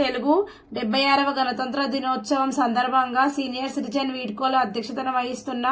తెలుగు డెబ్బై ఆరవ గణతంత్ర దినోత్సవం సందర్భంగా సీనియర్ సిటిజన్ వీడ్కోలు అధ్యక్షతన వహిస్తున్న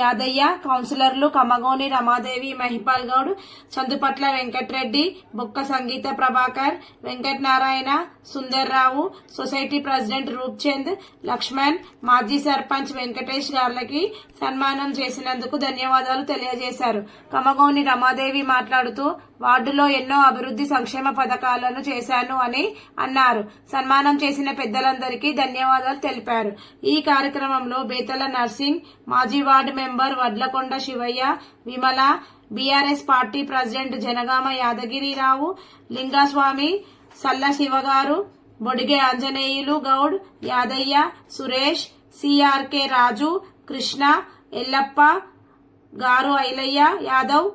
యాదయ్య కౌన్సిలర్లు కమగోని రమాదేవి మహిపాల్ గౌడ్ చందుపట్ల వెంకట్రెడ్డి బొక్క సంగీత ప్రభాకర్ వెంకట్ నారాయణ సుందర్రావు సొసైటీ ప్రెసిడెంట్ రూప్చంద్ లక్ష్మణ్ మాజీ సర్పంచ్ వెంకటేష్ గార్లకి సన్మానం చేసినందుకు ధన్యవాదాలు తెలియజేశారు. కమగోని రమాదేవి మాట్లాడుతూ వార్డులో ఎన్నో అభివృద్ధి సంక్షేమ పథకాలను చేశాను అని అన్నారు. సన్మానం చేసిన పెద్దలందరికీ ధన్యవాదాలు తెలిపారు. ఈ కార్యక్రమంలో బేతల నర్సింగ్ మాజీ ward member Vadlakonda Shivaiah Vimala BRS party president Janagama Yadagirirao Lingaswamy Salla శివగారు Bodige Anjaneyulu Goud Yadaiah Suresh CRK Raju Krishna Yellappa garu Ailaiah Yadav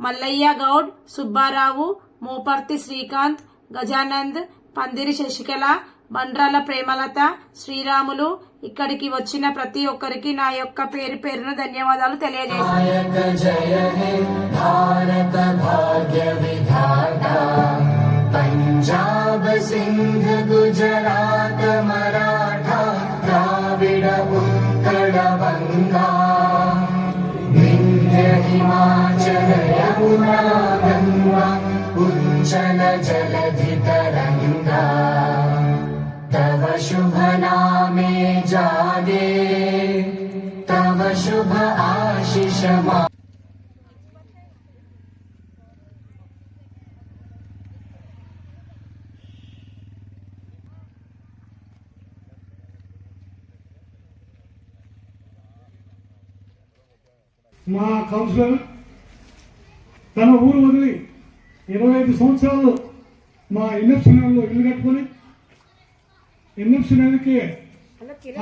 Mallayya Goud Subbarao Moparthi Srikanth Gajanand పందిరి శశికళ బండ్రాల ప్రేమలత శ్రీరాములు ఇక్కడికి వచ్చిన ప్రతి ఒక్కరికి నా యొక్క పేరు పేరున ధన్యవాదాలు తెలియజేస్తాను गुजरात मराठा द्राविड उत्कल गङ्गा विन्ध्य हिमाचल यमुना गङ्गा उज्जल जलधितरङ्गा तव शुभ नामे जागे तव शुभ आशिष मा మా కౌన్సిలర్ తన ఊరు వదిలి ఇరవై ఐదు సంవత్సరాలు మా ఎన్ఎఫ్సి నెలలో ఇల్లు కట్టుకొని ఎన్ఎఫ్సి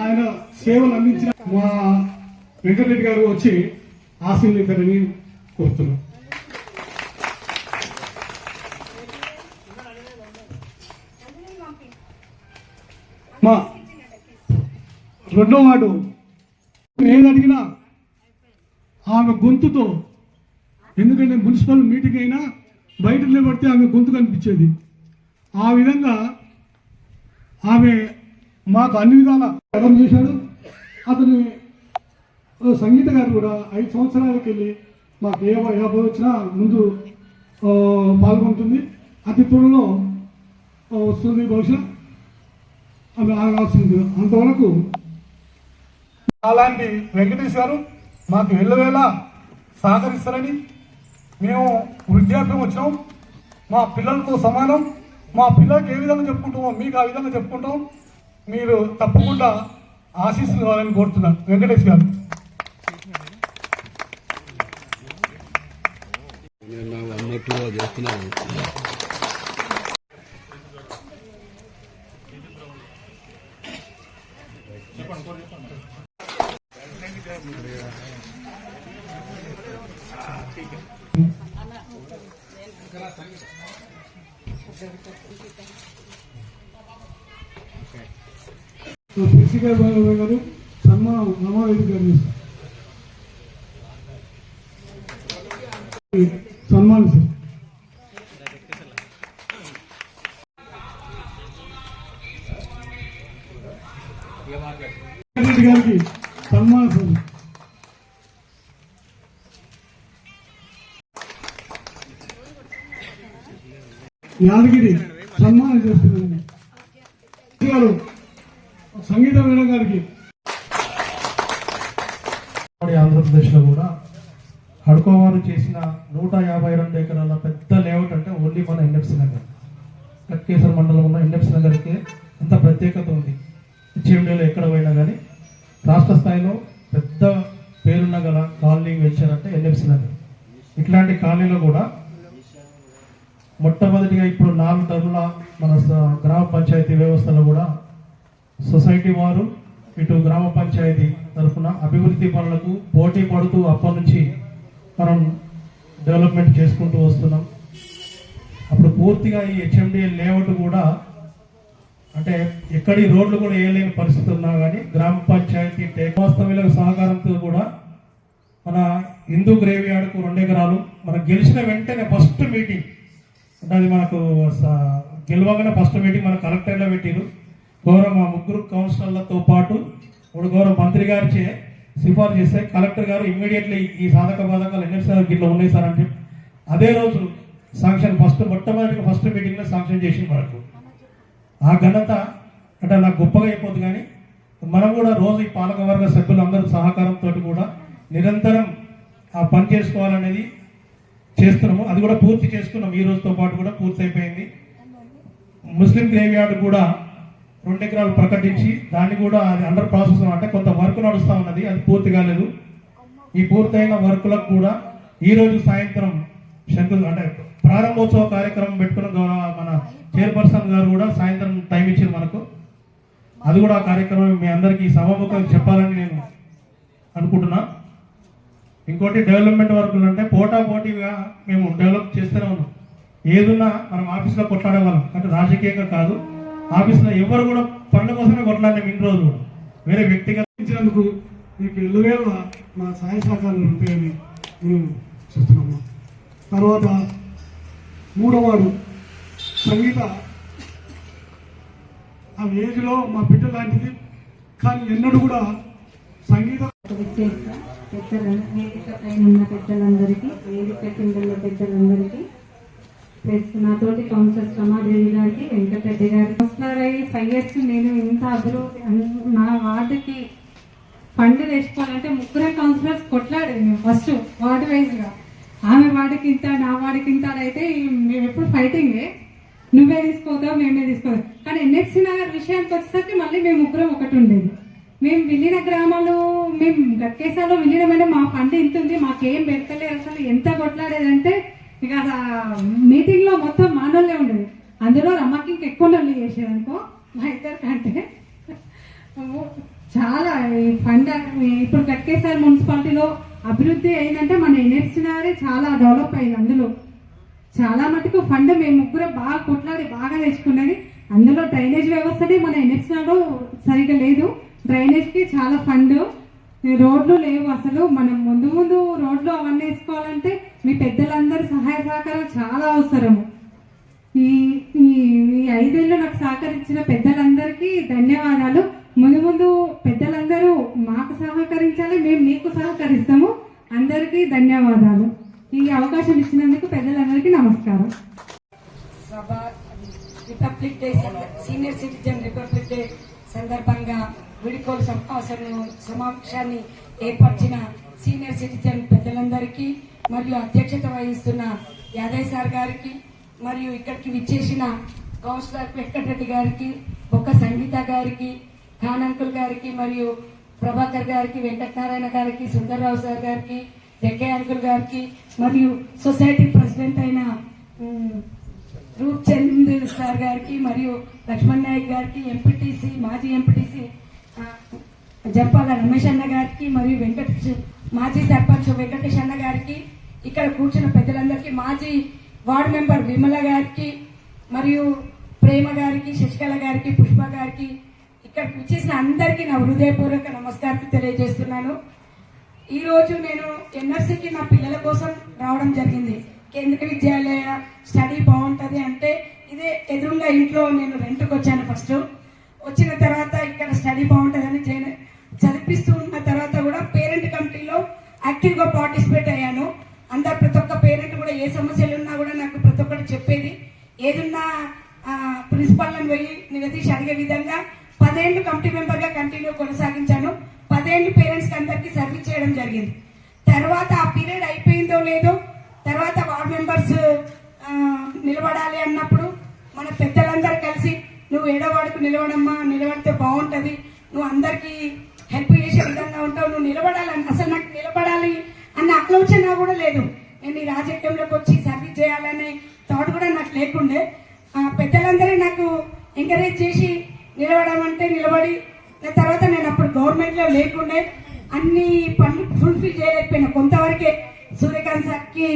ఆయన సేవలు అందించిన మా వెంకటరెడ్డి గారు వచ్చి ఆశీర్వదించారని కోరుతున్నాం. మా రెండో వాడు ఏది అడిగినా ఆమె గొంతుతో ఎందుకంటే మున్సిపల్ మీటింగ్ అయినా బయట నిలబడితే ఆమె గొంతు కనిపించేది. ఆ విధంగా ఆమె మాకు అన్ని విధాల అర్థం చేశాడు. అతని సంగీత గారు కూడా ఐదు సంవత్సరాలకి వెళ్ళి మాకు ఏ యాభై వచ్చినా ముందు పాల్గొంటుంది. అతి త్వరలో వస్తుంది బహుశా. ఆమె ఆగాల్సింది. అంతవరకు అలాంటి వెంకటేష్ గారు మాకు ఎల్లవేళ సహకరిస్తారని మేము వృద్ధాప్యం వచ్చినాం. మా పిల్లలతో సమానం. మా పిల్లలకి ఏ విధంగా చెప్పుకుంటామో మీకు ఆ విధంగా చెప్పుకుంటాం. మీరు తప్పకుండా ఆశీస్సులు ఇవ్వాలని కోరుతున్నాను. వెంకటేష్ గారు. అన్నట్టుగా చేస్తున్నాను. పిసి గారు గారు సన్మానం నమావేది గారు సన్మానం సార్. గారికి సన్మానం సార్. యాదగిరి సన్మానం చేస్తున్నారు. సంగీత మేడం గారికి. ఆంధ్రప్రదేశ్లో కూడా హడ్కోవారు చేసిన నూట యాభై రెండు ఎకరాల పెద్ద లేఅవుట్ అంటే ఓన్లీ మన ఎన్ఎఫ్సి నగర్. కట్కేశ్వర మండలంలో ఎన్ఎఫ్సి నగర్కి అంత ప్రత్యేకత ఉంది. హెచ్ఎండీలో ఎక్కడ పోయినా కానీ రాష్ట్ర స్థాయిలో పెద్ద పేరున్న గల కాలనీ వెంచర్ అంటే ఎన్ఎఫ్సి నగర్. ఇట్లాంటి కాలనీలో కూడా మొట్టమొదటిగా ఇప్పుడు నాలుగు టర్ముల మన గ్రామ పంచాయతీ వ్యవస్థలో కూడా సొసైటీ వారు ఇటు గ్రామ పంచాయతీ తరఫున అభివృద్ధి పనులకు పోటీ పడుతూ అప్పటి నుంచి మనం డెవలప్మెంట్ చేసుకుంటూ వస్తున్నాం. అప్పుడు పూర్తిగా ఈ హెచ్ఎండిఎల్ లేఅవుట్ కూడా అంటే ఎక్కడి రోడ్లు కూడా వేయలేని పరిస్థితి ఉన్నా కానీ గ్రామ పంచాయతీ టేక్ సహకారంతో కూడా మన హిందూ గ్రేవీ యార్డ్కు రెండు ఎకరాలు మనం గెలిచిన వెంటనే ఫస్ట్ మీటింగ్ అంటే అది మనకు గెలవగానే ఫస్ట్ మీటింగ్ మన కలెక్టర్లో పెట్టిరు. గౌరవ మా ముగ్గురు కౌన్సిలర్లతో పాటు ఇప్పుడు గౌరవ మంత్రి గారిచే సిఫార్సు చేస్తే కలెక్టర్ గారు ఇమ్మీడియట్లీ ఈ సాధక బాధకాలు ఎన్ని సార్ గిట్ల ఉన్నాయి సార్ అని చెప్పి అదే రోజు శాంక్షన్ ఫస్ట్ మొట్టమొదటిగా ఫస్ట్ మీటింగ్లో శాంక్షన్ చేసిన మనకు. ఆ ఘనత అంటే నాకు గొప్పగా అయిపోద్ది కానీ మనం కూడా రోజు ఈ పాలకవర్గ సభ్యులందరూ సహకారంతో కూడా నిరంతరం ఆ పని చేసుకోవాలనేది చేస్తున్నాము. అది కూడా పూర్తి చేసుకున్నాం. ఈ రోజుతో పాటు కూడా పూర్తి అయిపోయింది ముస్లిం గ్రేవ్ యార్డ్ కూడా రెండు ఎకరాలు ప్రకటించి దాన్ని కూడా అది అండర్ ప్రాసెస్ అంటే కొంత వర్క్ నడుస్తూ ఉన్నది అది పూర్తి కాలేదు. ఈ పూర్తయిన వర్కులకు కూడా ఈరోజు సాయంత్రం శంకు అంటే ప్రారంభోత్సవ కార్యక్రమం పెట్టుకున్న గౌరవ మన చైర్పర్సన్ గారు కూడా సాయంత్రం టైం ఇచ్చారు మనకు. అది కూడా ఆ కార్యక్రమం మీ అందరికీ సభాముఖంగా చెప్పాలని నేను అనుకుంటున్నా. ఇంకోటి డెవలప్మెంట్ వర్కులు అంటే పోటా పోటీగా మేము డెవలప్ చేస్తూనే ఉన్నాం. ఏదున్నా మనం ఆఫీస్లో కొట్లాడే వాళ్ళం అంటే రాజకీయంగా కాదు. ఆఫీస్లో ఎవరు కూడా పనుల కోసమే కొట్లాడినాం ఇన్ని రోజులు కూడా. వేరే వ్యక్తిగత ఇచ్చినందుకు మీకు ఎల్లువేళ్ళ మా సహాయ సహకారాలు ఉంటాయని మేము చూస్తున్నాము తర్వాత మూడవవాడు సంగీత ఆ ఏజ్లో మా బిడ్డ లాంటిది కానీ ఎన్నడూ కూడా సంగీత పెద్దల వేదిక పైన ఉన్న పెద్దలందరికీ వేదిక పెద్దలందరికీ ప్లస్ నాతోటి కౌన్సిలర్ రమాదేవి గారికి వెంకటరెడ్డి గారికి. కౌన్సిలర్ అయ్యి ఫైవ్ ఇయర్స్ నేను ఇంత అభివృద్ధి నా వార్డుకి ఫండ్ తెచ్చుకోవాలంటే ముగ్గురే కౌన్సిలర్స్ కొట్లాడేది మేము ఫస్ట్ వార్డు వైజ్గా ఆమె వాడికి ఇంత నా వాడికి ఇంత అయితే మేము ఎప్పుడు ఫైటింగే నువ్వే తీసుకోదావు మేమే తీసుకోదాం కానీ ఎన్ఎఫ్సి నగర్ విషయానికి వచ్చేసరికి మళ్ళీ మేము ముగ్గురం ఒకటి ఉండేది. మేము విలీన గ్రామాలు మేము గట్కేసాలో విలీనమైన మా ఫండ్ ఇంత ఉంది మాకేం పెడతలేదు అసలు ఎంత కొట్లాడేదంటే ఇక మీటింగ్లో మొత్తం మానవులే ఉండేది. అందులో రమ్మకి ఇంక ఎక్కువ నల్లి చేసేదనుకో మా ఇద్దరు కంటే. చాలా ఫండ్ ఇప్పుడు గట్కేసారి మున్సిపాలిటీలో అభివృద్ధి అయిందంటే మన ఎన్ఎఫ్సి చాలా డెవలప్ అయింది అందులో. చాలా మటుకు ఫండ్ మేము ముగ్గురు బాగా కొట్లాడి బాగా తెచ్చుకున్నది. అందులో డ్రైనేజ్ వ్యవస్థనే మన ఎన్ఎక్స్లో సరిగా లేదు. డ్రైనేజ్కి చాలా ఫండ్ రోడ్లు లేవు అసలు. మనం ముందు ముందు రోడ్లు అవన్నీ వేసుకోవాలంటే మీ పెద్దలందరి సహాయ సహకారం చాలా అవసరము. ఈ ఈ ఈ ఐదేళ్ళు నాకు సహకరించిన పెద్దలందరికీ ధన్యవాదాలు. ముందు ముందు పెద్దలందరూ మాకు సహకరించాలి మేము మీకు సహకరిస్తాము. అందరికీ ధన్యవాదాలు. ఈ అవకాశం ఇచ్చినందుకు పెద్దలందరికీ నమస్కారం. సభ republic day senior citizen republic day సందర్భంగా విడికోలు సమావేశం సమావేశాన్ని ఏర్పరిచిన సీనియర్ సిటిజన్ పెద్దలందరికీ మరియు అధ్యక్షత వహిస్తున్న యాదయ్య సార్ గారికి మరియు ఇక్కడికి విచ్చేసిన కౌన్సిలర్ వెంకటరెడ్డి గారికి బొక్క సంగీత గారికి ఖాన్ అంకుల్ గారికి మరియు ప్రభాకర్ గారికి వెంకటనారాయణ గారికి సుందర్రావు సార్ గారికి జగ్గయ్య అంకుల్ గారికి మరియు సొసైటీ ప్రెసిడెంట్ అయిన ఉమ్, రూప్ చంద్ సార్ గారికి మరియు లక్ష్మణ్ నాయక్ గారికి ఎంపీటీసీ మాజీ ఎంపీటీసీ జంపాల రమేష్ అన్న గారికి మరియు వెంకట మాజీ సర్పంచ్ వెంకటేష్ అన్న గారికి ఇక్కడ కూర్చున్న పెద్దలందరికీ మాజీ వార్డు మెంబర్ విమల గారికి మరియు ప్రేమ గారికి శశికళ గారికి పుష్ప గారికి ఇక్కడ కూర్చేసిన అందరికీ నా హృదయపూర్వక నమస్కారం తెలియజేస్తున్నాను. ఈరోజు నేను ఎన్ఆర్సీకి నా పిల్లల కోసం రావడం జరిగింది. కేంద్ర విద్యాలయ స్టడీ బాగుంటుంది అంటే ఇదే ఎదురుగా ఇంట్లో నేను రెంట్కి వచ్చాను ఫస్ట్. వచ్చిన తర్వాత ఇక్కడ స్టడీ బాగుంటుందని చదివిస్తూ ఉన్న తర్వాత కూడా పేరెంట్ కమిటీలో యాక్టివ్గా పార్టిసిపేట్ అయ్యాను. అందరు ప్రతి ఒక్క పేరెంట్ కూడా ఏ సమస్యలు ఉన్నా కూడా నాకు ప్రతి ఒక్కటి చెప్పేది. ఏదున్నా ప్రిన్సిపల్ని పోయి నిలదీసి అడిగే విధంగా పదేళ్ళు కమిటీ మెంబర్గా కంటిన్యూ కొనసాగించాను. పదేళ్ళు పేరెంట్స్కి అందరికీ అందరికి సర్వీస్ చేయడం జరిగింది. తర్వాత ఆ పీరియడ్ అయిపోయిందో లేదో తర్వాత వార్డ్ మెంబర్స్ నిలబడాలి అన్నప్పుడు నువ్వు ఏడవాడికి నిలబడమ్మా నిలబడితే బాగుంటుంది. నువ్వు అందరికీ హెల్ప్ చేసే విధంగా ఉంటావు. నువ్వు నిలబడాలని అసలు నాకు నిలబడాలి అన్న ఆలోచన కూడా లేదు. నేను ఈ రాజకీయంలోకి వచ్చి సర్వీస్ చేయాలనే థాట్ కూడా నాకు లేకుండే. పెద్దలందరూ నాకు ఎంకరేజ్ చేసి నిలబడమంటే నిలబడి దాని తర్వాత నేను అప్పుడు గవర్నమెంట్లో లేకుండే అన్ని పనులు ఫుల్ఫిల్ చేయలేకపోయినా. కొంతవరకే సూర్యకాంత్ సార్కి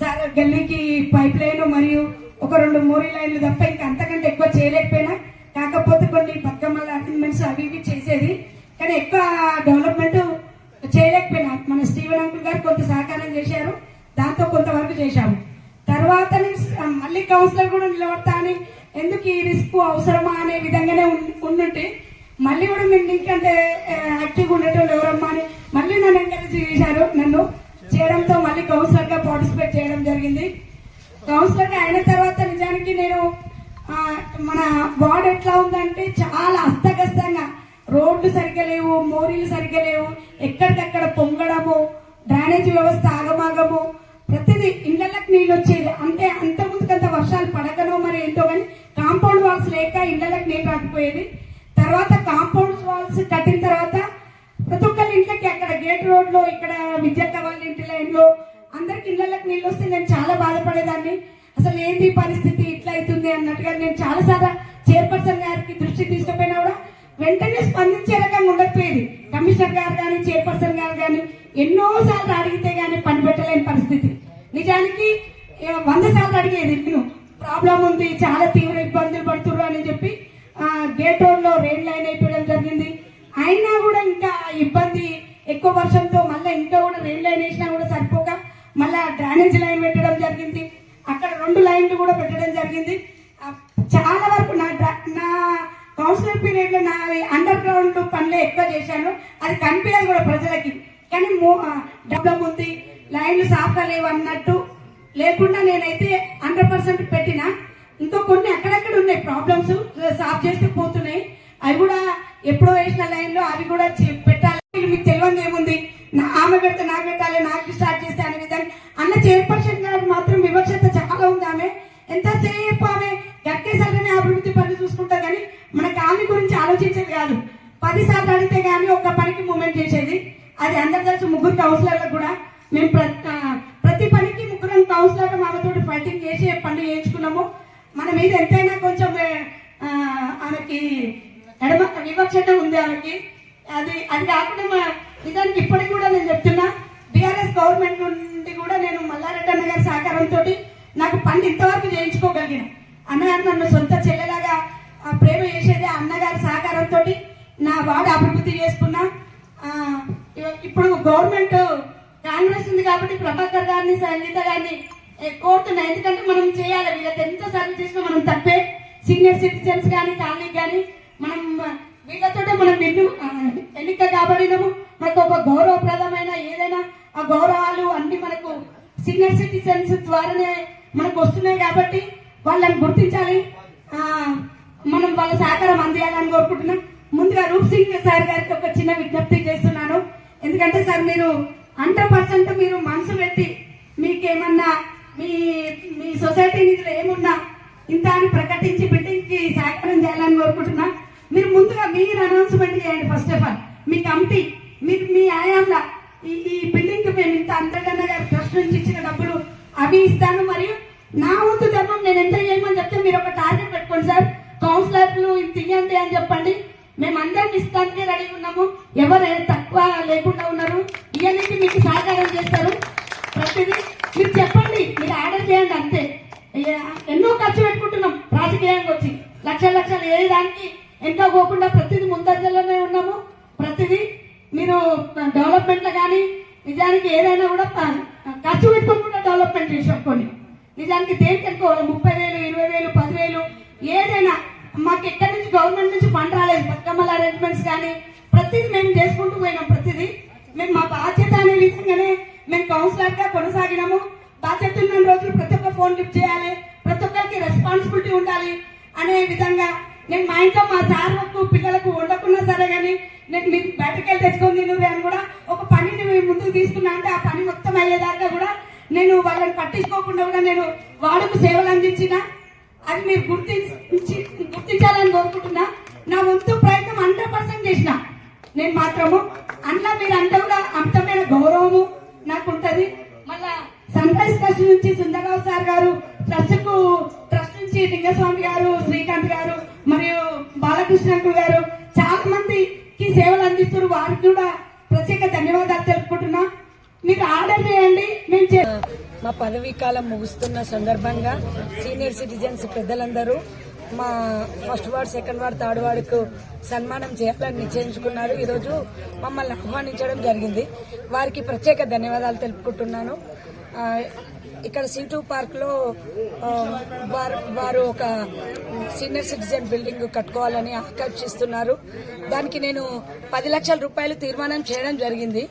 సార్ గల్లీకి పైప్ లైన్ మరియు ఒక రెండు మోరీ లైన్లు తప్ప ఇంకా అంత అసైన్మెంట్ ఎక్కువ చేయలేకపోయినా కాకపోతే కొన్ని బతుకమ్మల అసైన్మెంట్స్ అవి ఇవి చేసేది. కానీ ఎక్కువ డెవలప్మెంట్ చేయలేకపోయినా. మన స్టీవెన్ అంకుల్ గారు కొంత సహకారం చేశారు దాంతో కొంతవరకు చేశాము. తర్వాత మళ్ళీ కౌన్సిలర్ కూడా నిలబడతా అని ఎందుకు ఈ రిస్క్ అవసరమా అనే విధంగానే ఉండుంటే మళ్ళీ కూడా మీరు నీకంటే యాక్టివ్గా ఉండేటోళ్ళు ఎవరమ్మా అని మళ్ళీ నన్ను ఎంకరేజ్ చేశారు నన్ను చేయడంతో మళ్ళీ కౌన్సిలర్గా పార్టిసిపేట్ చేయడం జరిగింది. కౌన్సిలర్గా అయిన తర్వాత నిజానికి నేను మన వార్డ్ ఎట్లా ఉందంటే చాలా అస్తగస్తంగా రోడ్లు సరిగ్గా లేవు మోరీలు సరిగ్గా లేవు ఎక్కడికక్కడ పొంగడము డ్రైనేజ్ వ్యవస్థ ఆగమాగము. ప్రతిదీ ఇళ్ళకి నీళ్ళు వచ్చేది. అంటే అంత వర్షాలు పడకనో మరి ఏంటో కానీ కాంపౌండ్ వాల్స్ లేక ఇళ్ళకి నీళ్ళు రాకపోయేది. తర్వాత కాంపౌండ్ వాల్స్ కట్టిన తర్వాత ప్రతి ఒక్కరి ఇంట్లోకి అక్కడ గేట్ రోడ్లో ఇక్కడ విద్యార్థి వాళ్ళ ఇంటి లైన్లో అందరికి ఇళ్ళకి నీళ్ళు వస్తే నేను చాలా బాధపడేదాన్ని. అసలు ఏంటి ఈ పరిస్థితి? ఇట్లా అవుతుంది అన్నట్టుగా నేను చాలాసార్లు చైర్పర్సన్ గారికి దృష్టి తీసుకుపోయినా కూడా వెంటనే స్పందించే రకంగా ఉండకపోయేది. కమిషనర్ గారు కానీ చైర్పర్సన్ గారు కానీ ఎన్నోసార్లు అడిగితే కానీ పని పెట్టలేని పరిస్థితి. నిజానికి వంద సార్లు అడిగేది నేను ప్రాబ్లం ఉంది చాలా తీవ్ర ఇబ్బందులు పడుతున్నారు అని చెప్పి గేట్ రోడ్లో రెయిన్ లైన్ అయిపోవడం జరిగింది. అయినా కూడా ఇంకా ఇబ్బంది ఎక్కువ వర్షంతో మళ్ళీ ఇంకా కూడా రెయిన్ లైన్ వేసినా కూడా సరిపోక మళ్ళీ డ్రైనేజ్ లైన్ పెట్టడం జరిగింది. అక్కడ రెండు లైన్లు కూడా పెట్టడం జరిగింది. చాలా వరకు నా నా కౌన్సిలర్ పీరియడ్లో నా అండర్ గ్రౌండ్ పనులే ఎక్కువ చేశాను. అది కనిపించదు కూడా ప్రజలకి. కానీ డబ్బం ఉంది. లైన్లు సాఫ్గా లేవు అన్నట్టు లేకుండా నేనైతే హండ్రెడ్ పర్సెంట్ పెట్టిన. ఇంకా కొన్ని అక్కడక్కడ ఉన్నాయి ప్రాబ్లమ్స్ సాఫ్ చేస్తే పోతున్నాయి. అవి కూడా ఎప్పుడో వేసిన లైన్లో అవి కూడా చే- పెట్టాలి. మీకు తెలియదు ఏముంది? నా ఆమె పెడితే నాకు పెట్టాలి నాకు స్టార్ట్ చేస్తే అనే విధంగా. అన్న చైర్పర్సన్ గారు మాత్రం వివక్షత చాలా ఉంది ఆమె. ఎంతసేపు ఆమె గక్కేసరిగానే అభివృద్ధి పనులు చూసుకుంటా కానీ మనకి ఆమె గురించి ఆలోచించేది కాదు. పది సార్లు అడిగితే కానీ ఒక్క పనికి మూమెంట్ చేసేది. అది అందరు తెలుసు ముగ్గురు కౌన్సిలర్లకు కూడా. మేము ప్రతి ప్రతి పనికి ముగ్గురం కౌన్సిలర్ మామతో ఫైటింగ్ చేసి పనులు చేయించుకున్నాము. మన మీద ఎంతైనా కొంచెం ఆమెకి ఎడమ వివక్షత ఉంది ఆమెకి. అది అది కాకుండా మా నిజానికి ఇప్పటికి కూడా నేను చెప్తున్నా బీఆర్ఎస్ గవర్నమెంట్ నుండి కూడా నేను మల్లారెడ్డి అన్న గారి సహకారంతో నాకు పని ఇంతవరకు చేయించుకోగలిగిన. అన్నగారు నన్ను సొంత చెల్లెలాగా ప్రేమ చేసేది అన్నగారి సహకారంతో నా వాడు అభివృద్ధి చేసుకున్నా. ఇప్పుడు గవర్నమెంట్ కాంగ్రెస్ ఉంది కాబట్టి ప్రభాకర్ గారిని సంగీత గారిని ఏ, కోరుతున్నా. ఎందుకంటే మనం చేయాలి వీళ్ళకి ఎంత సర్వీస్ చేసినా మనం తప్పే. సీనియర్ సిటిజన్స్ కానీ కాలనీ కానీ మనం వీళ్ళతో మనం నిన్ను ఎన్నిక కాబడినము. మనకు ఒక గౌరవప్రదమైన ఏదైనా ఆ గౌరవాలు అన్ని మనకు సీనియర్ సిటిజన్స్ ద్వారానే మనకు వస్తున్నాయి కాబట్టి వాళ్ళని గుర్తించాలి. మనం వాళ్ళ సహకారం అందియాలని కోరుకుంటున్నాం. ముందుగా రూప్ సింగ్ సార్ గారికి ఒక చిన్న విజ్ఞప్తి చేస్తున్నాను. ఎందుకంటే సార్ మీరు హండ్రెడ్ పర్సెంట్ మీరు మనసు పెట్టి మీకేమన్నా మీ మీ సొసైటీ నిధులు ఏమున్నా ఇంత అని ప్రకటించి బిల్డింగ్కి సహకారం చేయాలని కోరుకుంటున్నా. మీరు ముందుగా మీరు అనౌన్స్మెంట్ చేయండి ఫస్ట్ ఆఫ్ ఆల్. మీ కమిటీ మీరు మీ ఆయాంలో ఈ ఈ బిల్డింగ్కి మేము ఇంత అందరికన్నా గారి ట్రస్ట్ నుంచి ఇచ్చిన డబ్బులు అవి ఇస్తాను. మరియు నా వంతు ధర్మం నేను ఎంత చేయమని చెప్తే మీరు ఒక టార్గెట్ పెట్టుకోండి సార్. కౌన్సిలర్లు ఇది ఇవ్వండి అని చెప్పండి. మేము అందరం ఇస్తానికి రెడీ ఉన్నాము. ఎవరు తక్కువ లేకుండా ఉన్నారు. ఇవన్నీ మీకు సహకారం చేస్తారు ప్రతిదీ మీరు చెప్పండి మీరు ఆర్డర్ చేయండి అంతే ఏ- ఎన్నో ఖర్చు పెట్టుకుంటున్నాం రాజకీయంగా వచ్చి లక్షల లక్షలు ఏ దానికి ఎంతో పోకుండా ప్రతిదీ ముందంజలోనే ఉన్నాము ప్రతిదీ మీరు డెవలప్మెంట్లో కానీ నిజానికి ఏదైనా కూడా ప- ఖర్చు పెట్టుకోకుండా డెవలప్మెంట్ చేసాం కొన్ని నిజానికి దేనికి అనుకోవాలి ముప్పై వేలు ఇరవై వేలు పదివేలు ఏదైనా మాకు ఎక్కడి నుంచి గవర్నమెంట్ నుంచి ఫండ్ రాలేదు బతుకమ్మల అరేంజ్మెంట్స్ కానీ ప్రతిదీ మేము చేసుకుంటూ పోయినాం ప్రతిదీ. మేము మా బాధ్యత అనే విధంగానే మేము కౌన్సిలర్గా కొనసాగినాము. బాధ్యత ఉన్న రోజులు ప్రతి ఒక్క ఫోన్ లిఫ్ట్ చేయాలి. ప్రతి ఒక్కరికి రెస్పాన్సిబిలిటీ ఉండాలి అనే విధంగా నేను మా ఇంట్లో మా సార్లకు పిల్లలకు వండకున్నా సరే కానీ నేను మీకు బయటకు వెళ్ళి తెచ్చుకొని తినురు అని కూడా ఒక పనిని మేము ముందుకు తీసుకున్నా అంటే ఆ పని మొత్తం అయ్యేదాకా కూడా నేను వాళ్ళని పట్టించుకోకుండా కూడా నేను వాడుకు సేవలు అందించిన. అది మీరు గుర్తించి గుర్తించాలని కోరుకుంటున్నా. నా వంతు ప్రయత్నం హండ్రెడ్ పర్సెంట్ చేసిన. నేను మాత్రము అందులో మీరు అంతా కూడా అమితమైన గౌరవము నాకు ఉంటది మళ్ళా సన్ రైజ్ ట్రస్ట్ నుంచి సుందరరావు సార్ గారు ట్రస్ట్కు ట్రస్ట్ నుంచి లింగస్వామి గారు శ్రీకాంత్ గారు మరియు బాలకృష్ణ అంకుల్ గారు చాలా మందికి సేవలు అందిస్తున్నారు. వారికి కూడా ప్రత్యేక ధన్యవాదాలు తెలుపుకుంటున్నా. మీరు ఆర్డర్ చేయండి మేము చే- మా పదవీ కాలం ముగుస్తున్న సందర్భంగా సీనియర్ సిటిజన్స్ పెద్దలందరూ మా first ward second ward third వార్డుకు సన్మానం చేయాలని నిశ్చయించుకున్నారు. ఈరోజు మమ్మల్ని ఆహ్వానించడం జరిగింది. వారికి ప్రత్యేక ధన్యవాదాలు తెలుపుకుంటున్నాను. ఇక్కడ సీటు పార్క్లో వారు వారు ఒక సీనియర్ సిటిజన్ బిల్డింగ్ కట్టుకోవాలని ఆకాంక్షిస్తున్నారు. దానికి నేను పది లక్షల రూపాయలు తీర్మానం చేయడం జరిగింది.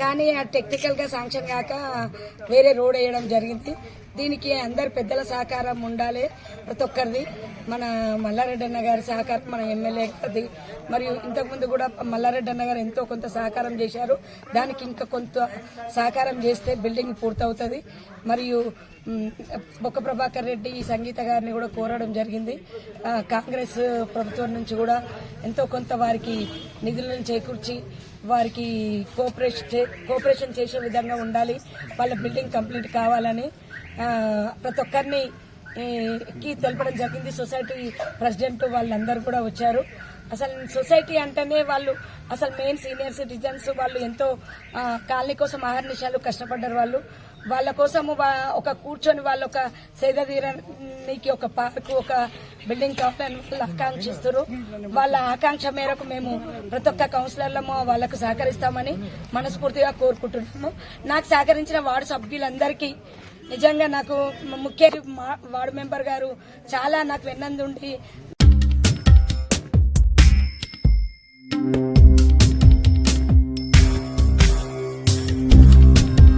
కానీ ఆ టెక్నికల్గా శాంక్షన్ కాక వేరే రోడ్ వేయడం జరిగింది. దీనికి అందరు పెద్దల సహకారం ఉండాలి ప్రతి ఒక్కరిది. మన మల్లారెడ్డి అన్న గారి సహకారం మన ఎమ్మెల్యే గారిది. మరియు ఇంతకుముందు కూడా మల్లారెడ్డి అన్న గారు ఎంతో కొంత సహకారం చేశారు. దానికి ఇంకా కొంత సహకారం చేస్తే బిల్డింగ్ పూర్తవుతుంది. మరియు బొక్క ప్రభాకర్ రెడ్డి ఈ సంగీత గారిని కూడా కోరడం జరిగింది. కాంగ్రెస్ ప్రభుత్వం నుంచి కూడా ఎంతో కొంత వారికి నిధులను చేకూర్చి వారికి కోఆపరేషన్ చే- కోఆపరేషన్ చేసే విధంగా ఉండాలి. వాళ్ళ బిల్డింగ్ కంప్లీట్ కావాలని ప్రతి ఒక్కరిని ఈ, కి తెలపడం జరిగింది. సొసైటీ ప్రెసిడెంట్ వాళ్ళందరూ కూడా వచ్చారు. అసలు సొసైటీ అంటేనే వాళ్ళు అసలు మెయిన్ సీనియర్ సిటిజన్స్ వాళ్ళు ఎంతో కాలనీ కోసం ఆహర్నిశాలు కష్టపడ్డారు వాళ్ళు. వాళ్ళ కోసము ఒక కూర్చొని వాళ్ళు ఒక సేద తీరానికి ఒక పార్కు ఒక బిల్డింగ్ కావాలని వాళ్ళు ఆకాంక్షిస్తారు వాళ్ళ ఆకాంక్ష మేరకు మేము ప్రతి ఒక్క కౌన్సిలర్లము వాళ్ళకు సహకరిస్తామని మనస్ఫూర్తిగా కోరుకుంటున్నాము. నాకు సహకరించిన వార్డు సభ్యులందరికీ నిజంగా నాకు ముఖ్య వార్డు మెంబర్ గారు చాలా నాకు వెన్నందుండి.